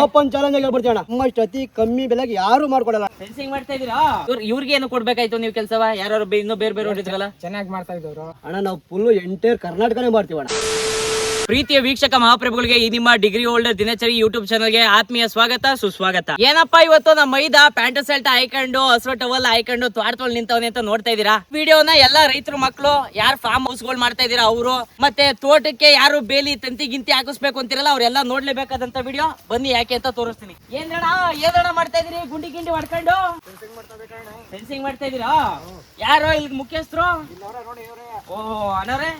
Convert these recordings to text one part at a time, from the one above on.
Open challenge ಆಗಿ ಹೇಳ್ಬಿಡ್ತೀವಿ ಅಣ್ಣ. ನಮ್ಮಷ್ಟು ಅತಿ ಕಮ್ಮಿ ಬೆಲೆಗೆ ಯಾರು ಮಾಡ್ಕೊಡಲ್ಲ. ಫೆನ್ಸಿಂಗ್ ಮಾಡ್ತಾ ಇದೀರಾ? ಇವ್ರ್ ಇವ್ರಿಗೆ ಏನು ಕೊಡ್ಬೇಕಾಯ್ತು ನೀವು ಕೆಲಸವ? ಯಾರು ಇನ್ನೂ ಬೇರೆ ಬೇರೆ ಚೆನ್ನಾಗಿ ಮಾಡ್ತಾ ಇದ್ದವ್ರು. ಅಣ್ಣ ನಾವು ಫುಲ್ ಎಂಟೈರ್ ಕರ್ನಾಟಕನೇ ಮಾಡ್ತೀವಿ ಅಣ್ಣ ಪ್ರೀತಿಯ ವೀಕ್ಷಕ ಮಹಾಪ್ರಭುಗಳಿಗೆ ಈ ನಿಮ್ಮ ಡಿಗ್ರಿ ಹೋಲ್ಡರ್ ದಿನಚರಿ ಯೂಟ್ಯೂಬ್ ಚಾನಲ್ಗೆ ಆತ್ಮೀಯ ಸ್ವಾಗತ, ಸುಸ್ವಾಗತ. ಏನಪ್ಪಾ ಇವತ್ತು ನಮ್ಮ ಮೈದ ಪ್ಯಾಂಟ್ ಶರ್ಟ್ ಹಾಕೊಂಡು ಹಸಿರು ಟವಲ್ ಹಾಕೊಂಡು ತ್ವಾಡ್ತೊಳ್ ನಿಂತವನೆ ಅಂತ ನೋಡ್ತಾ ಇದೀರಾ ವಿಡಿಯೋನ ಎಲ್ಲಾ ರೈತರು ಮಕ್ಕಳು ಯಾರು ಫಾರ್ಮ್ ಹೌಸ್ಗಳು ಮಾಡ್ತಾ ಇದೀರಾ ಅವರು? ಮತ್ತೆ ತೋಟಕ್ಕೆ ಯಾರು ಬೇಲಿ, ತಂತಿ, ಗಿಂತಿ ಹಾಕಿಸ್ಬೇಕು ಅಂತಿರಲ್ಲ, ಅವ್ರೆಲ್ಲ ನೋಡ್ಲೇಬೇಕಾದಂತ ವಿಡಿಯೋ. ಬನ್ನಿ ಯಾಕೆ ಅಂತ ತೋರಿಸ್ತೀನಿ. ಏನಣ್ಣ ಏನ ಮಾಡ್ತಾ ಇದೀರಿ ಗುಂಡಿ ಗಿಂಡಿ ಮಾಡ್ಕೊಂಡು ಫೆನ್ಸಿಂಗ್ ಮಾಡ್ತಾ ಇದೀರಾ ಯಾರು ಇಲ್ಲಿ ಮುಖ್ಯಸ್ಥರು? ಓ ಅಣ್ಣವ್ರೆ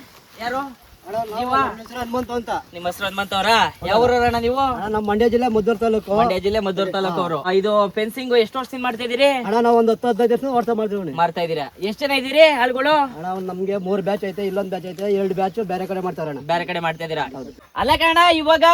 ಯಾರು? ಹನುಮಂತ ಅಂತ. ನಿಮ್ಮ ಹೆಸರು ಹನುಮಂತವ್ರ ಯಾವ ಊರಣ್ಣ ನೀವು? ನಮ್ಮ ಮಂಡ್ಯ ಜಿಲ್ಲೆ ಮದ್ದೂರ್ ತಾಲೂಕು. ಮಂಡ್ಯ ಜಿಲ್ಲೆ ಮದ್ದೂರು ತಾಲೂಕು ಅವರು. ಇದು ಫೆನ್ಸಿಂಗ್ ಎಷ್ಟು ವರ್ಷದಿಂದ ಮಾಡ್ತಾ ಇದೀರಿ ಅಣ್ಣ ನಾವು ಒಂದು ಹತ್ತು ಹದಿನೈದು ವರ್ಷ ವರ್ಷ ಮಾಡ್ತೀವಿ ಮಾಡ್ತಾ ಇದೀರಾ ಎಷ್ಟು ಜನ ಇದೀರಿ ಆಳುಗಳು? ಅಣ್ಣ ನಮ್ಗೆ ಮೂರ್ ಬ್ಯಾಚ್ ಐತೆ ಇಲ್ಲೊಂದ್ ಬ್ಯಾಚ್ ಐತೆ ಎರಡು ಬ್ಯಾಚ್ ಬೇರೆ ಕಡೆ ಮಾಡ್ತಾರೆ ಅಣ್ಣ. ಬೇರೆ ಕಡೆ ಮಾಡ್ತಾ ಇದೀರಾ ಅಲ್ಲ ಕಣ ಇವಾಗ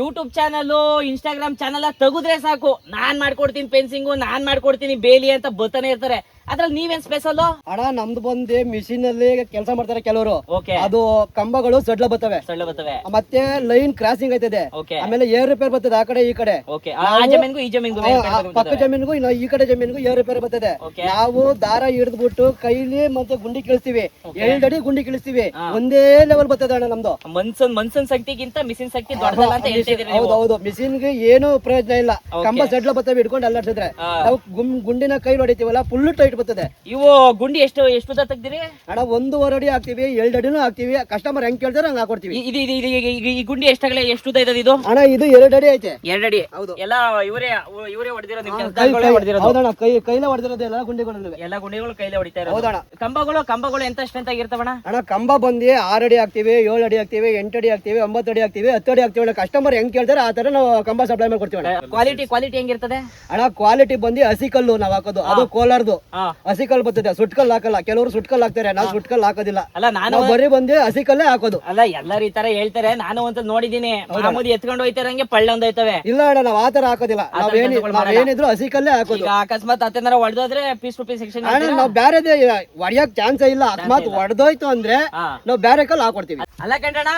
ಯೂಟ್ಯೂಬ್ ಚಾನಲ್ ಇನ್ಸ್ಟಾಗ್ರಾಮ್ ಚಾನಲ್ ತೆಗೆದ್ರೆ ಸಾಕು. ನಾನ್ ಮಾಡ್ಕೊಡ್ತೀನಿ ಫೆನ್ಸಿಂಗು ನಾನ್ ಮಾಡ್ಕೊಡ್ತೀನಿ ಬೇಲಿ ಅಂತ ಬರ್ತಾನೆ ಇರ್ತಾರೆ. ಅದ್ರಲ್ಲಿ ನೀವೇನ್ ಸ್ಪೆಷಲ್ ಅಣ್ಣ ನಮ್ದು ಬಂದು ಮಿಷಿನ್ ಅಲ್ಲಿ ಕೆಲಸ ಮಾಡ್ತಾರೆ ಕೆಲವರು. ಓಕೆ ಅದು ಕಂಬಗಳು ಸಡ್ಲ ಬರ್ತವೆ. ಸೊಳ್ಳೆ ಬರ್ತವೆ. ಮತ್ತೆ ಲೈನ್ ಕ್ರಾಸಿಂಗ್ ಆಯ್ತದೆ ಓಕೆ ಆಮೇಲೆ ಏರ್ ರಿಪೇರ್ ಬರ್ತದೆ ಆ ಕಡೆ ಈ ಕಡೆ. ಓಕೆ ಆ ಜಮೀನ್ಗೂ ಈ ಜಮೀನ್ಗೂ ಆ, ಆ ಪಕ್ಕ ಜಮೀನಿಗೂ ಇನ್ನು ಈ ಕಡೆ ಜಮೀನ್ಗೂ ಏರ್ ರಿಪೇರ್ ಬರ್ತದೆ. ನಾವು ದಾರ ಹಿಡಿದ್ಬಿಟ್ಟು ಕೈಲಿ ಮತ್ತೆ ಗುಂಡಿ ಕಳಿಸ್ತೀವಿ. ಎರಡಡಿ ಗುಂಡಿ ಕಳಿಸ್ತೀವಿ. ಒಂದೇ ಲೆವೆಲ್ ಬರ್ತದೆ ಅಣ್ಣ ನಮ್ದು. ಮನ್ಸನ್ ಮನ್ಸನ್ ಶಕ್ತಿಗಿಂತ ಮಿಷಿನ್ ಶಕ್ತಿ ದೊಡ್ಡದಲ್ಲ ಅಂತ ಹೇಳ್ತಾ ಇದೀರಿ ಹೌದು ಹೌದು ಮಿಷಿನ್ಗೆ ಏನು ಪ್ರಯೋಜನ ಇಲ್ಲ. ಕಂಬ ಸಡ್ಲ ಬರ್ತವೆ ಹಿಡ್ಕೊಂಡು ಅಲ್ಲಾಡ್ಸಿದ್ರೆ. ಹಾ. ನಾವು ಗುಂ- ಗುಂಡಿನ ಕೈ ಹೊಡಿತೀವಲ್ಲ ಫುಲ್ ಟೈಟ್ ಬರ್ತದೆ ಇವು ಗುಂಡಿ ಎಷ್ಟು ಎಷ್ಟು ಉದ್ದ ತೆಗ್ದಿರಿ? ಅಣ್ಣ ಒಂದೂವರೆ ಅಡಿ ಹಾಕ್ತಿವಿ ಎರಡು ಅಡಿನೂ ಹಾಕ್ತಿವಿ. ಕಸ್ಟಮರ್ ಹೆಂಗ್ ಕೇಳ್ತಾರೆ ಹಂಗ್ ಹಾಕೊಡ್ತೀವಿ. ಇ- ಇದು ಇದು ಇದು ಈ ಗುಂಡಿ ಎಷ್ಟಾಗಲೇ ಎಷ್ಟು ಉದ್ದ ಇದೆ ಇದು? ಅಣ್ಣ ಇದು ಎರಡು ಅಡಿ ಐತೆ. ಎರಡಡಿ ಹೌದು. ಎಲ್ಲ ಇವರೇ ಇವರೇ ಹೊಡೆದಿರೋದು ನಿಮ್ ಕೈ ಕೆಲಸಗಳೇ ಕೈ- ಹೊಡೆದಿರೋದು. ಹೌದಣ್ಣ ಕೈ ಕೈಲೇ ಹೊಡೆದಿರೋದು ಎಲ್ಲ ಗುಂಡಿಗಳು ಎಲ್ಲ ಗುಂಡಿಗಳು ಕೈಲೇ ಹೊಡಿತಾ ಇರೋದು. ಹೌದಣ್ಣ. ಕಂಬಗಳು ಕಂಬಗಳು ಎಂತ ಸ್ಟ್ರೆಂತ್ ಆಗಿರ್ತಾವಣ್ಣ? ಅಣ್ಣ ಕಂಬ ಬಂದು ಆರು ಅಡಿ ಹಾಕ್ತಿವಿ ಏಳು ಅಡಿ ಹಾಕ್ತಿವಿ ಎಂಟು ಅಡಿ ಹಾಕ್ತಿವಿ ಒಂಬತ್ತು ಅಡಿ ಹಾಕ್ತಿವಿ ಹತ್ತು ಅಡಿ ಹಾಕ್ತಿವಿ. ಕಸ್ಟಮರ್ ಹೆಂಗ್ ಕೇಳ್ತಾರೆ ಆ ತರ ನಾವು ಕಂಬ ಸಪ್ಲೈ ಮಾಡಿ ಕೊಡ್ತೀವಿ ಅಣ್ಣ. ಕ್ವಾಲಿಟಿ ಕ್ವಾಲಿಟಿ ಹೆಂಗಿರ್ತದೆ? ಅಣ್ಣ ಕ್ವಾಲಿಟಿ ಬಂದು ಹಸಿ ಕಲ್ಲು ನಾವ್ ಹಾಕೋದು. ಅದು ಕೋಲಾರ್ದು. ಹಾ. ಹಸಿ ಕಲ್ಲು ಬರ್ತದೆ ಸುಟ್ಕಲ್ ಹಾಕಲ್ಲ. ಕೆಲವರು ಸುಟ್ಕಲ್ ಹಾಕ್ತಾರೆ ನಾವು ಸುಟ್ಕಲ್ ಹಾಕೋದಿಲ್ಲ. ಅಲ್ಲ ನಾನು ನಾವು ಬರೀ ಬಂದು ಹಸಿ ಕಲ್ಲೇ ಹಾಕೋದು. ಅಲ್ಲ ಎಲ್ಲರೂ ಈ ತರ ಹೇಳ್ತಾರೆ. ನಾನು ಅಂತ ನೋಡಿದೀನಿ ಮಾಮೂಲಿ ಎತ್ಕೊಂಡು ಹೋಯ್ತಾರಂಗೆ ಪಳ್ಳ ಒಂದ್ ಹೋಯ್ತವೆ ಇಲ್ಲ ಅಣ್ಣ ನಾವ್ ಆತರ ಹಾಕೋದಿಲ್ಲ. ಏನಿದ್ರು ನಾವೇನಿದ್ರು ಹಸಿ ಕಲ್ಲೇ ಹಾಕೋದು. ಈಗ ಅಕಸ್ಮಾತ್ ಅತ್ತೇನಾರ ಹೊಡೆದೋದ್ರೆ ಪೀಸ್ ಟು ಪೀಸ್ ಸೆಕ್ಷನ್ ಅಣ್ಣ ನಾವ್ ಬ್ಯಾರೆದೇ ಹೊಡಿಯಕ್ ಚಾನ್ಸ್ ಇಲ್ಲ. ಅಕಸ್ಮಾತ್ ಹೊಡೆದೋಯ್ತು ಅಂದ್ರೆ ನಾವು ನಾವ್ ಬ್ಯಾರೆ ಕಲ್ಲು ಹಾಕೊಡ್ತೀವಿ. ಅಲ್ಲ ಕಂಡಣ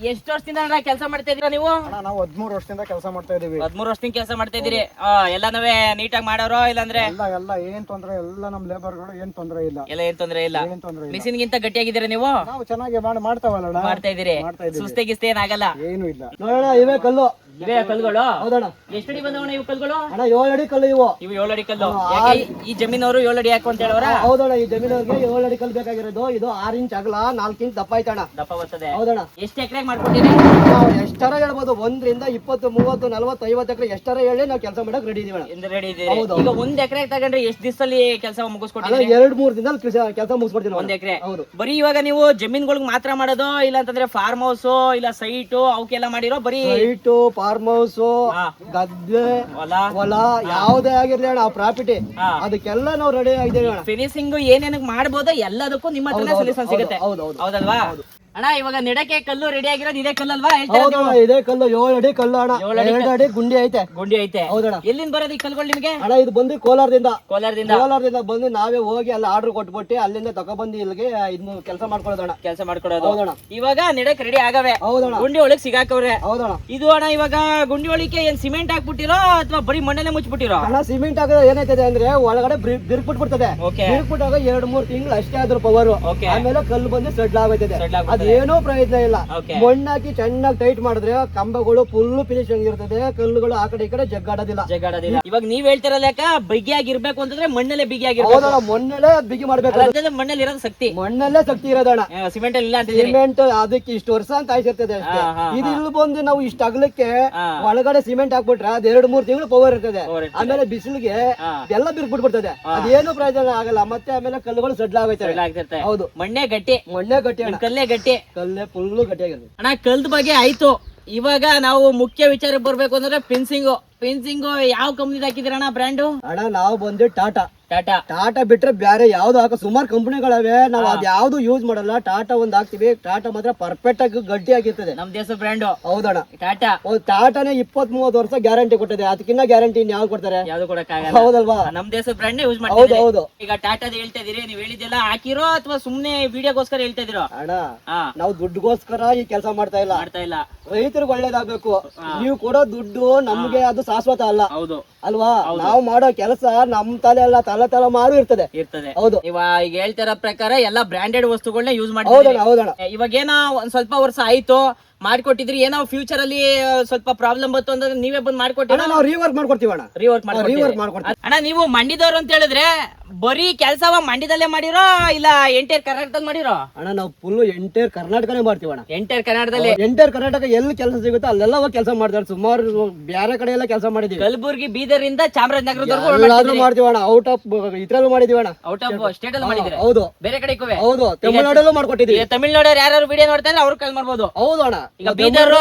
ಎಷ್ಟು ವರ್ಷದಿಂದ ಅಣ್ಣ ಕೆಲಸ ಮಾಡ್ತಾ ಇದೀರಾ ನೀವು? ನಾವು ಹದಿಮೂರು ವರ್ಷದಿಂದ ಕೆಲಸ ಮಾಡ್ತಾ ಇದೀವಿ. ಹದ್ಮೂರು ವರ್ಷದಿಂದ ಕೆಲಸ ಮಾಡ್ತಾ ಇದೀರಿ. ಆ, ಎಲ್ಲನವೇ ನೀಟಾಗಿ ಮಾಡೋರೋ ಇಲ್ಲಾಂದ್ರೆ? ಎಲ್ಲ ಎಲ್ಲ ಏನ್ ತೊಂದ್ರೆ ಎಲ್ಲ ನಮ್ ಲೇಬರ್ಗಳು ಏನ್ ತೊಂದ್ರೆ ಇಲ್ಲ. ಎಲ್ಲ ಏನ್ ತೊಂದ್ರೆ ಇಲ್ಲ. ಏನ್ ತೊಂದ್ರೆ ಇಲ್ಲ. ಮಿಷಿನ್ ಗಿಂತ ಗಟ್ಟಿಯಾಗಿದ್ದೀರಾ ನೀವು? ನಾವು ಚೆನ್ನಾಗಿ ಮಾಡಿ ಮಾಡ್ತಾವಲ್ಲ ಮಾಡ್ತಾ ಇದೀರಿ. ಸುಸ್ತೆ ಗಿಸ್ತೆ ಏನಾಗಲ್ಲ ಏನು ಇಲ್ಲ. ಇವೇ ಕಲ್ಲು. ಇವೇ ಕಲ್ಗಳು ಹೌದಣ್ಣ. ಎಷ್ಟಡಿ ಬಂದವಣ ಇವು ಕಲ್ಗಳು ಅಣ್ಣ ಏಳಡಿ ಅಡಿ ಕಲ್ಲು ಇವು. ಇವು ಏಳಡಿ ಅಡಿ ಕಲ್ಲು ಯಾಕೆ ಈ- ಜಮೀನವರು ಏಳಡಿ ಅಡಿ ಹಾಕು ಅಂತ ಹೇಳೋರ? ಹೌದಣ್ಣ ಈ ಜಮೀನವ್ರಿಗೆ ಏಳಡಿ ಅಡಿ ಕಲ್ಲು ಬೇಕಾಗಿರೋದು. ಇದು ಆರ್ ಇಂಚ್ ಅಗಲ ನಾಲ್ಕು ಇಂಚ್ ದಪ್ಪ ಐತಣ್ಣ. ದಪ್ಪ ಬರ್ತದೆ. ಹೌದಣ್ಣ. ಎಷ್ಟು ಎಕರೆ ಮಾಡ್ಕೊಟ್ಟಿರಿ? ನಾವು ಎಷ್ಟರ ಹೇಳ್ಬೋದು? ಒಂದರಿಂದ ಇಪ್ಪತ್ತು ಮೂವತ್ತು ನಲವತ್ತು ಐವತ್ತು ಎಕರೆ ಎಷ್ಟರ ಹೇಳಿ ನಾವು ಕೆಲಸ ಮಾಡಕ್ ರೆಡಿ ಇದೀವಿ ರೆಡಿ ಇದೆ. ಈಗ ಒಂದ್ ಎಕರೆ ತಗೊಂಡ್ರೆ ಎಷ್ಟು ದಿವಸದಲ್ಲಿ ಕೆಲಸ ಅಲ್ಲ ಎರಡು ಮೂರ್ ದಿನ ಕೆಲಸ ಮುಗಿಸ್ಬಿಡ್ತೀನಿ ಒಂದ್ ಎಕರೆ. ಹೌದು. ಬರೀ ಇವಾಗ ನೀವು ಜಮೀನ್ಗಳಿಗೆ ಮಾತ್ರ ಮಾಡೋದು ಇಲ್ಲ ಅಂತಂದ್ರೆ ಫಾರ್ಮ್ ಹೌಸ್ ಇಲ್ಲ ಸೈಟು ಅವಕ್ಕೆಲ್ಲ ಮಾಡಿರೋ ಬರೀ ಸೈಟು ಫಾರ್ಮ್ ಹೌಸ್ ಗದ್ದೆ ಹೊಲ. ಯಾವ್ದೇ ಆಗಿರ್ಲಿ ಅಣ್ಣ ಪ್ರಾಪರ್ಟಿ. ಅದಕ್ಕೆಲ್ಲ ನಾವು ರೆಡಿ ಆಗಿದ್ದೇವೆ ಫಿನಿಶಿಂಗ್ ಏನೇನಕ್ ಮಾಡ್ಬೋದು ಎಲ್ಲದಕ್ಕೂ ನಿಮ್ಮ ಸೊಲ್ಯೂಷನ್ ಸಿಗುತ್ತೆ. ಹೌದು ಹೌದು ಹೌದಲ್ವಾ? ಅಣ್ಣ ಇವಾಗ ನೆಡಕ್ಕೆ ಕಲ್ಲು ರೆಡಿ ಆಗಿರೋದು ಇದೇ ಕಲ್ಲಲ್ವಾ? ಹೌದಣ್ಣ ಇದೇ ಕಲ್ಲು ಏಳು ಅಡಿ ಕಲ್ಲು ಅಣ್ಣ. ಏಳ್ ಅಡಿ ಎರಡು ಅಡಿ ಗುಂಡಿ ಐತೆ. ಗುಂಡಿ ಐತೆ. ಹೌದಣ್ಣ. ಎಲ್ಲಿಂದ ಬರೋದು ಈ ಕಲ್ಗಳು ನಿಮಗೆ? ಅಣ್ಣ ಇದು ಬಂದು ಕೋಲಾರದಿಂದ. ಕೋಲಾರದಿಂದ. ಕೋಲಾರದಿಂದ ಬಂದು ನಾವೇ ಹೋಗಿ ಅಲ್ಲಿ ಆರ್ಡರ್ ಕೊಟ್ಬಿಟ್ಟು ಅಲ್ಲಿಂದ ತಗೊಬಂದು ಇಲ್ಲಿಗೆ ಇನ್ನು ಕೆಲಸ ಮಾಡ್ಕೊಳ್ಳೋದಣ್ಣ ಕೆಲಸ ಮಾಡ್ಕೊಡೋದು ಹೌದಣ್ಣ. ಇವಾಗ ನೆಡಕ್ ರೆಡಿ ಆಗವೆ. ಹೌದಣ್ಣ. ಗುಂಡಿ ಒಳಗ್ ಸಿಗಾಕವ್ರೆ. ಹೌದಣ್ಣ. ಇದು ಅಣ್ಣ ಇವಾಗ ಗುಂಡಿ ಒಳಗೆ ಏನ್ ಸಿಮೆಂಟ್ ಹಾಕ್ಬಿಟ್ಟಿರೋ ಅಥವಾ ಬರೀ ಮಣ್ಣಲ್ಲೇ ಮುಚ್ಬಿಟ್ಟಿರೋ ಅಣ್ಣ ಸಿಮೆಂಟ್ ಹಾಕಿದ್ರೆ ಏನಾಯ್ತದೆ ಅಂದ್ರೆ ಒಳಗಡೆ ಬಿರ್ಕ್ಬಿಟ್ಬಿಡ್ತದೆ. ಬಿರ್ಕ್ಬಿಟ್ಟಾಗ ಎರಡ್ ಮೂರ್ ತಿಂಗಳು ಅಷ್ಟೇ ಆದ್ರೂ ಪವರ್ ಓಕೆ ಆಮೇಲೆ ಕಲ್ಲು ಬಂದು ಸೆಡ್ಲ್ ಆಗೋಯ್ತದೆ. ಅದೇನೋ ಪ್ರಯೋಜನ ಇಲ್ಲ. ಮಣ್ಣಾಕಿ ಚೆನ್ನಾಗಿ ಟೈಟ್ ಮಾಡಿದ್ರೆ ಕಂಬಗಳು ಫುಲ್ ಫಿನಿಶ್ ಇರ್ತದೆ ಕಲ್ಲುಗಳು ಆ ಕಡೆ ಈ ಕಡೆ ಜಗ್ಗಾಡೋದಿಲ್ಲ. ಜಗ್ಗಾಡೋದಿಲ್ಲ. ಇವಾಗ ನೀವ್ ಹೇಳ್ತಿರಲ್ಲ ಬಿಗಿ ಬಿಗಿಯಾಗಿರ್ಬೇಕು ಅಂತಂದ್ರೆ ಮಣ್ಣಲ್ಲೇ ಬಿಗಿಯಾಗಿರ್ಬೇಕು ಆಗಿರ್ಬೇಕು. ಮಣ್ಣಲ್ಲೇ ಬಿಗಿ ಮಾಡ್ಬೇಕು ಮಣ್ಣಲ್ಲಿ ಇರೋದು ಶಕ್ತಿ. ಮಣ್ಣಲ್ಲೇ ಶಕ್ತಿ ಇರೋದಣ್ಣ. ಸಿಮೆಂಟ್ ಇಲ್ಲ ಸಿಮೆಂಟ್ ಅದಕ್ಕೆ ಇಷ್ಟು ವರ್ಷ ಅಂತ ಆಯ್ತಿರ್ತದೆ ಅಷ್ಟೇ. ಇದು ಇಲ್ಲಿ ಬಂದು ನಾವು ಇಷ್ಟ ಅಗಲಕ್ಕೆ. ಒಳಗಡೆ ಸಿಮೆಂಟ್ ಹಾಕ್ಬಿಟ್ರೆ ಅದ್ ಎರಡ್ ಮೂರ್ ತಿಂಗಳು ಪವರ್ ಇರ್ತದೆ. ಆಮೇಲೆ ಬಿಸಿಲಿಗೆ. ಎಲ್ಲ ಬಿರ್ಬಿಟ್ಬಿಡ್ತದೆ ಅದೇನು ಪ್ರಯೋಜನ ಆಗಲ್ಲ. ಮತ್ತೆ ಆಮೇಲೆ ಕಲ್ಲುಗಳು ಸಡ್ಲ ಆಗೋಯ್ತವೆ. ಹೌದು. ಮಣ್ಣೆ ಗಟ್ಟಿ. ಮಣ್ಣೆ ಗಟ್ಟಿ ಕಲ್ಲೇ ಗಟ್ಟಿ. ಕಲ್ಲೇ ಫುಲ್ಲು ಗಟ್ಟಿಯಾಗಿರ್ತದೆ ಅಣ್ಣ ಕಲ್ದ ಬಗ್ಗೆ ಆಯ್ತು. ಇವಾಗ ನಾವು ಮುಖ್ಯ ವಿಚಾರಕ್ಕೆ ಬರ್ಬೇಕು ಅಂದ್ರೆ ಫಿನ್ಸಿಂಗು ಫಿನ್ಸಿಂಗು ಯಾವ ಕಂಪ್ನಿದ ಹಾಕಿದಿರಣ್ಣ ಬ್ರ್ಯಾಂಡು ಅಣ್ಣ ನಾವು ಬಂದು ಟಾಟಾ ಟಾಟಾ. ಟಾಟಾ ಬಿಟ್ರೆ ಬೇರೆ ಯಾವ್ದು ಹಾಕೋ ಸುಮಾರು ಕಂಪನಿಗಳವೆ. ನಾವು ಅದ್ ಯಾವ್ದು ಯೂಸ್ ಮಾಡಲ್ಲ. ಟಾಟಾ ಒಂದ್ ಹಾಕ್ತಿವಿ. ಟಾಟಾ ಮಾತ್ರ ಪರ್ಫೆಕ್ಟ್ ಆಗಿ ಗಟ್ಟಿ ಆಗಿರ್ತದೆ ನಮ್ ದೇಶ ಬ್ರ್ಯಾಂಡು ಹೌದಣ್ಣ. ಟಾಟಾ. ಒಂದ್ ಟಾಟಾನೇ ಇಪ್ಪತ್ ಮೂವತ್ ವರ್ಷ ಗ್ಯಾರಂಟಿ ಕೊಟ್ಟಿದೆ. ಅದಕ್ಕಿನ್ನ ಗ್ಯಾರಂಟಿ ಯಾವ್ದು ಕೊಡ್ತಾರೆ? ಯಾವ್ದು ಕೊಡಕ್ಕಾಗಲ್ಲ. ಹೌದಲ್ವಾ? ನಮ್ ದೇಶ ಬ್ರ್ಯಾಂಡ್ ಯೂಸ್ ಹೌದು ಹೌದು. ಈಗ ಟಾಟಾ ಹೇಳ್ತಾ ಇದೀರಿ ನೀವ್ ಹೇಳಿದ್ದೆಲ್ಲ ಹಾಕಿರೋ ಅಥವಾ ಸುಮ್ನೆ ವಿಡಿಯೋಗೋಸ್ಕರ ಹೇಳ್ತಾ ಇದೀರೋ ಅಣ್ಣ ನಾವು ದುಡ್ಡುಗೋಸ್ಕರ ಈ ಕೆಲಸ ಮಾಡ್ತಾ ಇಲ್ಲ. ಮಾಡ್ತಾ ಇಲ್ಲ. ರೈತರಿಗೆ ಒಳ್ಳೇದಾಗ್ಬೇಕು. ನೀವು ಕೊಡೋ ದುಡ್ಡು ನಮ್ಗೆ ಅದು ಶಾಶ್ವತ ಅಲ್ಲ. ಹೌದು. ಅಲ್ವಾ? ನಾವು ಮಾಡೋ ಕೆಲಸ ನಮ್ ತಲೆ ಅಲ್ಲ ತಲೆ ತಲೆ ಮಾರು ಇರ್ತದೆ. ಇರ್ತದೆ. ಹೌದು. ಇವಾಗ ಈಗ ಹೇಳ್ತಿರೋ ಪ್ರಕಾರ ಎಲ್ಲ ಬ್ರಾಂಡೆಡ್ ವಸ್ತುಗಳನ್ನ ಯೂಸ್ ಹೌದಣ್ಣ ಮಾಡ್ತಿದ್ದೀರಿ. ಹೌದಣ್ಣ ಇವಾಗ ಏನೋ ಒಂದ್ ಸ್ವಲ್ಪ ವರ್ಷ ಆಯ್ತು ಮಾಡ್ಕೊಟ್ಟಿದ್ರಿ ಏನೋ ಫ್ಯೂಚರ್ ಅಲ್ಲಿ ಸ್ವಲ್ಪ ಪ್ರಾಬ್ಲಮ್ ಬಂತು ಅಂದ್ರೆ ನೀವೇ ಬಂದ್ ಮಾಡ್ಕೊಟ್ಟಿರ? ಅಣ್ಣ ನಾವು ರೀವರ್ಕ್ ಮಾಡ್ಕೊಡ್ತೀವಿ ಅಣ್ಣ. ರಿವರ್ಕ್ ರೀವರ್ಕ್ ಮಾಡ್ಕೊಡ್ತೀವಿ. ಅಣ್ಣ ನೀವು ಮಂಡಿದವ್ರು ಅಂತ ಹೇಳಿದ್ರೆ ಬರೀ ಕೆಲಸವ ಮಂಡ್ಯದಲ್ಲೇ ಮಾಡಿರೋ ಇಲ್ಲ ಎಂಟೈರ್ ಕರ್ನಾಟಕದಲ್ಲಿ ಮಾಡಿರೋ? ಅಣ್ಣ ನಾವು ಫುಲ್ ಎಂಟೈರ್ ಕರ್ನಾಟಕನೇ ಮಾಡ್ತೀವಿ ಅಣ್ಣ. ಎಂಟೈರ್ ಕರ್ನಾಟಕದಲ್ಲಿ? ಎಂಟೈರ್ ಕರ್ನಾಟಕ ಎಲ್ಲಿ ಕೆಲಸ ಸಿಗುತ್ತೋ ಅಲ್ಲೆಲ್ಲ ಹೋಗಿ ಕೆಲಸ ಮಾಡ್ತಾರೆ. ಸುಮಾರು ಬೇರೆ ಕಡೆ ಎಲ್ಲ ಕೆಲಸ ಮಾಡಿದೀವಿ ಕಲಬುರ್ಗಿ ಬೀದರ್ ಇಂದ ಚಾಮರಾಜನಗರದವರೆಗೂ ಮಾಡ್ತೀವಿ ಅಣ್ಣ. ಔಟ್ ಆಫ್ ಇದ್ರಲ್ಲೂ ಮಾಡಿದೀವಿ ಅಣ್ಣ. ಔಟ್ ಆಫ್ ಸ್ಟೇಟ್ ಅಲ್ಲಿ ಮಾಡಿದ್ರೆ ಹೌದು. ಬೇರೆ ಕಡೆ ಹೌದು. ತಮಿಳ್ನಾಡಲ್ಲೂ ಮಾಡ್ಕೊಟ್ಟಿದೀವಿ ಈಗ ತಮಿಳ್ನಾಡು ಯಾರು ವಿಡಿಯೋ ನೋಡ್ತಾರೆ ಅವ್ರು ಕಲ್ ಮಾಡ್ಬೋದು. ಹೌದು ಅಣ್ಣ. ಈಗ ಬೀದರ್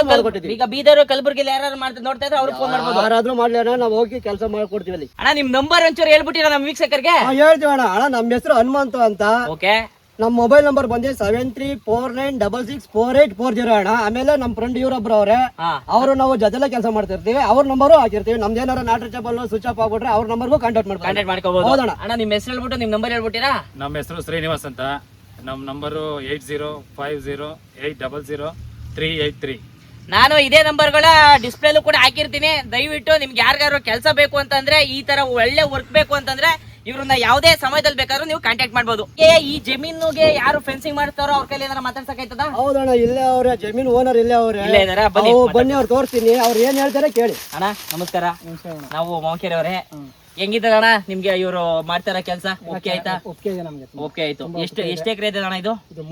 ಈಗ ಬೀದರ್ ಕಲಬುರ್ಗಿ ಯಾರು ಮಾಡ್ತಾರೆ ನೋಡ್ತಾ ಇದ್ರೆ ಅವ್ರಿಗೆ ಫೋನ್ ಮಾಡ್ಬೋದು. ಯಾರಾದ್ರೂ ಮಾಡ್ಲಿ ಅಣ್ಣ ನಾವು ಹೋಗಿ ಕೆಲಸ ಮಾಡ್ಕೊಡ್ತೀವಿ ಅಲ್ಲಿ. ಅಣ್ಣ ನಿಮ್ ನಂಬರ್ ಒಂಚೂರು ಹೇಳ್ಬಿಟ್ಟಿರ ನಮ್ ವೀಕ್ಷಕರಿಗೆ? ಹೇಳ್ತೀವಿ ಅಣ್ಣ. ಅಣ್ಣ ನಮ್ಮ ಹೆಸರು ಹನುಮಂತು ಅಂತ. ಓಕೆ. ನಮ್ಮ ಮೊಬೈಲ್ ನಂಬರ್ ಬಂದೆ seven three four nine double six four eight four zero ಅಣ್ಣ. ಆಮೇಲೆ ನಮ್ಮ ಫ್ರೆಂಡ್ ಇವರೊಬ್ರು ಅವ್ರೆ. ಹಾ. ಅವರು ನಾವು ಜೊತೆಲೆ ಕೆಲಸ ಮಾಡ್ತಿರ್ತೀವಿ. ಅವ್ರ ನಂಬರು ಹಾಕಿರ್ತೀವಿ. ನಮ್ದು ಏನಾರು ನಾಟ್ ರೀಚಬಲ್ ಸ್ವಿಚ್ ಆಫ್ ಆಗ್ಬಿಟ್ರೆ ಅವ್ರ ನಂಬರ್ಗೂ ಕಾಂಟ್ಯಾಕ್ಟ್ ಮಾಡ್ಕೊಂಡು ಕಾಂಟ್ಯಾಕ್ಟ್ ಮಾಡ್ಕೋಬಹುದು ಹೌದಣ್ಣ. ಅಣ್ಣ ನಿಮ್ಮ ಹೆಸರು ಹೇಳ್ಬಿಟ್ಟು ನಿಮ್ ನಂಬರ್ ಹೇಳ್ಬಿಟ್ಟಿರಾ? ನಮ್ಮ ಹೆಸರು ಶ್ರೀನಿವಾಸ್ ಅಂತ. ನಮ್ಮ number eight zero five zero eight double zero three eight three ನಾನು ಇದೇ ನಂಬರ್ಗಳ ಡಿಸ್ಪ್ಲೇಲು ಕೂಡ ಹಾಕಿರ್ತೀನಿ. ದಯವಿಟ್ಟು ನಿಮ್ಗೆ ಯಾರಿಗಾರು ಕೆಲಸ ಬೇಕು ಅಂತಂದ್ರೆ ಈ ತರ ಒಳ್ಳೆ ವರ್ಕ್ ಬೇಕು ಅಂತಂದ್ರೆ ಇವ್ರನ್ನ ಯಾವುದೇ ಸಮಯದಲ್ಲಿ ಬೇಕಾದ್ರೂ ನೀವು ಕಾಂಟ್ಯಾಕ್ಟ್ ಮಾಡಬಹುದು ಏ ಈ ಜಮೀನುಗೆ ಯಾರು ಫೆನ್ಸಿಂಗ್ ಮಾಡ್ತಾರೋ ಅವ್ರ ಕೈಲಿ ಏನಾರ ಮಾತಾಡ್ಸಕ್ಕಾಯ್ತದ? ಹೌದಣ್ಣ ಇಲ್ಲೇ ಅವ್ರೆ ಜಮೀನ್ ಓನರ್ ಇಲ್ಲೇ ಅವ್ರೆ. ಇಲ್ಲೇ ಇದಾರಾ? ಬನ್ನಿ. ಅವ್ರು ತೋರಿಸ್ತೀನಿ. ಅವ್ರು ಏನ್ ಹೇಳ್ತಾರೆ ಕೇಳಿ. ಅಣ್ಣ ನಮಸ್ಕಾರ. ನಾವು ಮೌಂಕೆರೆ ಅವರೇ ಹೆಂಗಿದ್ದಾರೆ ಅಣ್ಣ? ನಿಮ್ಗೆ ಇವರು ಮಾಡ್ತಾರ ಕೆಲಸ? ಓಕೆ ಆಯ್ತಾ? ಒಪ್ಪಿಗೆ ಇದೆ ನಮ್ಗೆ ಓಕೆ ಆಯ್ತು. ಎಷ್ಟು ಎಷ್ಟು ಎಕರೆ ಇದೆ ಅಣ್ಣ ಇದು? ಇದು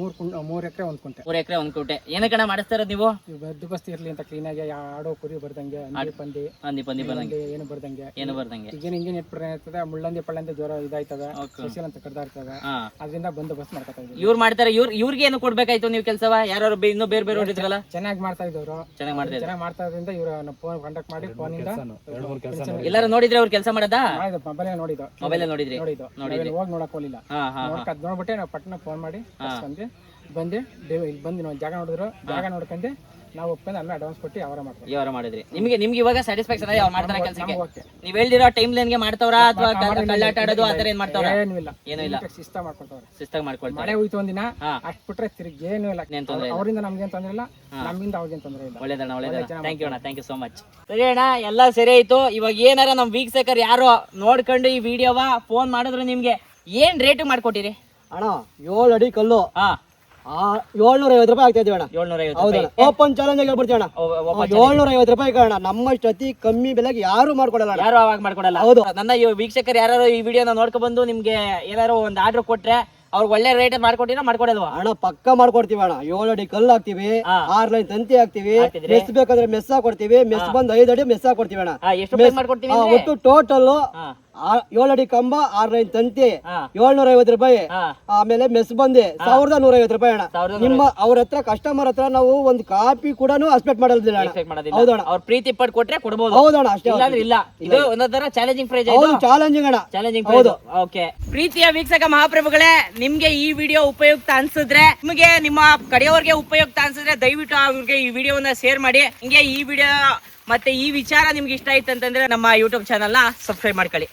ಮೂರ್ ಎಕರೆ ಒಂದ್ ಕುಂಟೆ. ಮೂರ್ ಎಕರೆ ಒಂದ್ ಕೋಟೆ. ಏನಕ್ಕಣ್ಣ ಮಾಡಿಸ್ತಾ ಇರೋದು ನೀವು? ಬಂದೋಬಸ್ತ್ ಇರ್ಲಿ ಅಂತ ಕ್ಲೀನ್ ಆಗಿ ಆಡೋ ಕುರಿ ಬರ್ದಂಗೆ ಪಂದಿ ಪಂದಿ ಬಂದಂಗೆ ಇಲ್ಲಿ ಏನು ಬರ್ದಂಗೆ. ಏನು ಬರ್ದಂಗೆ? ಈಗೇನು ಏನಾಗ್ತದೆ? ಮುಳ್ಳಂದಿ ಪಳ್ಳಂದಿ ಜ್ವರ ಇದಾಯ್ತದ. ಸಸಿಲ್ ಅಂತ ಕಡ್ದಾ ಇರ್ತದೆ ಹಾ. ಅದರಿಂದ ಬಂದೋಬಸ್ತ್ ಮಾಡ್ಕೊತಾ ಇದ್ದೀವಿ. ಇವ್ರು ಮಾಡ್ತಾರೆ. ಇವ್ರ ಇವ್ರಿಗೆ ಏನು ಕೊಡ್ಬೇಕಾಯ್ತು ನೀವು ಕೆಲಸ ಯಾರು ಇನ್ನೂ ಬೇರೆ ಬೇರೆ ಹೊಡಿದ್ರಲ್ಲ ಚೆನ್ನಾಗಿ ಮಾಡ್ತಾ ಇದ್ದವರು. ಚೆನ್ನಾಗಿ ಮಾಡ್ತಾ ಚೆನ್ನಾಗಿ ಮಾಡ್ತಾ ಇದ್ರಿಂದ ಇವ್ರ ಫೋನ್ ಕಾಂಟ್ಯಾಕ್ಟ್ ಮಾಡಿ ಫೋನಿಂದ ಎಲ್ಲಾರು ನೋಡಿದ್ರೆ ಅವ್ರು ಕೆಲಸ ಮಾಡದಾ? ಮಾಡಿದ ಮೊಬೈಲ್ ನೋಡಿದ್ದು. ಮೊಬೈಲ್ ನೋಡಿದ್ರಿ? ನೋಡಿದ್ದು. ನೋಡಿದ್ರಿ. ಹೋಗಿ ನೋಡಕ್ ಹೋಗಿಲ್ಲ ಹಾ ಹಾ ನೋಡ್ಕ ಅದ್ ನೋಡ್ಬಿಟ್ಟೆ ನಾವು ಪಟ್ಟಣ ಫೋನ್ ಮಾಡಿ ಬಂದೆ. ಬಂದೆ ಇಲ್ಲಿ ಬಂದು ಜಾಗ ನೋಡಿದ್ರು. ಜಾಗ ನೋಡ್ಕೊಂಡೆ. ನಾವು ಒಪ್ಕೊಂಡು ಆಮೇಲೆ ಅಡ್ವಾನ್ಸ್ ಕೊಟ್ಟು ಅವರ ಮಾಡ್ತಾರೆ ಯಾರು ಮಾಡಿದ್ರಿ. ನಿಮಗೆ ನಿಮ್ಗೆ ಇವಾಗ ಸ್ಯಾಟಿಸ್ಫ್ಯಾಕ್ಷನ್ ಅವ್ರು ಮಾಡ್ತಾರೆ ಕೆಲಸಕ್ಕೆ. ನೀವು ನೀವ್ ಹೇಳ್ದಿರೋ ಟೈಮ್ ಲೈನ್ಗೆ ಮಾಡ್ತಾವ್ರ ಅಥವಾ ಕಳ್ಳಾಟ ಆಡೋದು ಆತರ ಏನ್ ಮಾಡ್ತಾವ್ರ? ಏನೂ ಇಲ್ಲ. ಏನೂ ಇಲ್ಲ. ಶಿಸ್ತ ಮಾಡ್ಕೊಳ್ತಾರೆ ಶಿಸ್ತಾಗಿ ಮಾಡ್ಕೊಳ್ತಾರೆ. ಮಳೆ ಹೋಯ್ತು ಒಂದಿನ ಹಾ. ಅಷ್ಟ್ ಬಿಟ್ರೆ ತಿರುಗಿ ಏನೂ ಇಲ್ಲ. ಏನ್ ತೊಂದ್ರೆ ಇಲ್ಲ. ಅವರಿಂದ ನಮ್ಗೇನು ತೊಂದ್ರೆ ಇಲ್ಲ ನಮ್ಮಿಂದ ಅವ್ರಿಗೇನು ತೊಂದ್ರೆ ಇಲ್ಲ. ಒಳ್ಳೇದಣ್ಣ ಒಳ್ಳೇದಣ್ಣ. ಥ್ಯಾಂಕ್ ಯು ಅಣ್ಣ ಥ್ಯಾಂಕ್ ಯು ಸೋ ಮಚ್ ಸರಿ ಅಣ್ಣ ಎಲ್ಲ ಸರಿ ಆಯ್ತು. ಇವಾಗ ಏನಾರ ನಮ್ ವೀಕ್ಷಕರು ಯಾರು ನೋಡ್ಕೊಂಡು ಈ ವಿಡಿಯೋವ ಫೋನ್ ಮಾಡಿದ್ರು ನಿಮ್ಗೆ ಏನ್ ರೇಟ್ ಮಾಡ್ಕೊಟ್ಟಿರಿ? ಅಣ್ಣ ಏಳು ಅಡಿ ಕಲ್ಲು. ಹಾ. ಏಳ್ನೂರ ಐವತ್ತು ರೂಪಾಯಿ ಆಗ್ತಾ ಅಣ್ಣ. ಏಳ್ನೂರ ಹೌದಣ್ಣ ಓಪನ್ ಚಾಲೆಂಜ್ ಹೇಳ್ಬಿಡ್ತೀವಿ ಅಣ್ಣ. ಏಳ್ನೂರ ಐವತ್ತು ರೂಪಾಯಿ ಕಾರಣ ನಮ್ಮಷ್ಟು ಅತಿ ಕಮ್ಮಿ ಬೆಲೆಗೆ ಯಾರು ಮಾಡ್ಕೊಡಲ್ಲ ಯಾರು ಅವಾಗ ಮಾಡ್ಕೊಡಲ್ಲ. ಹೌದು. ನನ್ನ ಈ ವೀಕ್ಷಕರು ಯಾರು ಈ ವಿಡಿಯೋನ ನೋಡ್ಕೊ ಬಂದು ನಿಮ್ಗೆ ಏನಾದ್ರು ಒಂದು ಆರ್ಡರ್ ಕೊಟ್ರೆ ಅವ್ರಿಗೆ ಒಳ್ಳೆ ರೇಟ್ ಮಾಡ್ಕೊಟ್ಟಿನ ಮಾಡ್ಕೊಡಲ್ವಾ? ಅಣ್ಣ ಪಕ್ಕ ಮಾಡ್ಕೊಡ್ತೀವಿ ಅಣ್ಣ. ಏಳು ಅಡಿ ಕಲ್ಲು ಹಾಕ್ತಿವಿ ಆರ್ ಲೈನ್ ತಂತಿ ಹಾಕ್ತಿವಿ? ಮೆಸ್ ಬೇಕಾದ್ರೆ ಮೆಸ್ ಹಾಕೊಡ್ತೀವಿ ಮೆಸ್ ಬಂದ್ ಐದು ಅಡಿ ಮೆಸ್ ಹಾಕೊಡ್ತೀವಿ ಅಣ್ಣ. ಎಷ್ಟು ಮಾಡ್ಕೊಡ್ತೀವಿ? ಒಟ್ಟು ಟೋಟಲ್ ಹಾ ಏಳು ಅಡಿ ಕಂಬ ಆರ್ ಲೈನ್ ತಂತಿ ಏಳ್ನೂರ ಐವತ್ತು ರೂಪಾಯಿ. ಆಮೇಲೆ ಮೆಸ್ ಬಂದಿ. ಸಾವಿರದ ನೂರ ಐವತ್ತು ರೂಪಾಯಿ ಅಣ್ಣ. ನಿಮ್ಮ ಅವ್ರ ಹತ್ರ ಕಸ್ಟಮರ್ ಹತ್ರ ನಾವು ಒಂದು ಕಾಪಿ ಕೂಡ ಅಸ್ಪೆಕ್ಟ್ ಮಾಡೋದಿಲ್ಲ. ಹೌದಣ್ಣ ಅವ್ರ ಪ್ರೀತಿ ಪಟ್ಟು ಕೊಟ್ರೆ ಕೊಡ್ಬೋದು. ಹೌದಣ್ಣ ಅಷ್ಟೇ ಇಲ್ಲ. ಇದು ಒಂದೊಂದರ ಚಾಲೆಂಜಿಂಗ್ ಪ್ರೈಸ್ ಹೌದು ಚಾಲೆಂಜಿಂಗ್ ಅಣ್ಣ. ಚಾಲೆಂಜಿಂಗ್ ಹೌದು. ಓಕೆ ಪ್ರೀತಿಯ ವೀಕ್ಷಕ ಮಹಾಪ್ರಭುಗಳೇ ನಿಮ್ಗೆ ಈ ವಿಡಿಯೋ ಉಪಯುಕ್ತ ಅನ್ಸಿದ್ರೆ ನಿಮಗೆ ನಿಮ್ಮ ಕಡೆಯವ್ರಿಗೆ ಉಪಯುಕ್ತ ಅನ್ಸಿದ್ರೆ ದಯವಿಟ್ಟು ಅವ್ರಿಗೆ ಈ ವಿಡಿಯೋನ ಶೇರ್ ಮಾಡಿ. ಹಿಂಗೆ ಈ ವಿಡಿಯೋ ಮತ್ತೆ ಈ ವಿಚಾರ ನಿಮ್ಗೆ ಇಷ್ಟ ಆಯ್ತು ಅಂತಂದ್ರೆ ನಮ್ಮ ಯೂಟ್ಯೂಬ್ ಚಾನಲ್ನ ಸಬ್ಸ್ಕ್ರೈಬ್ ಮಾಡ್ಕೊಳ್ಳಿ.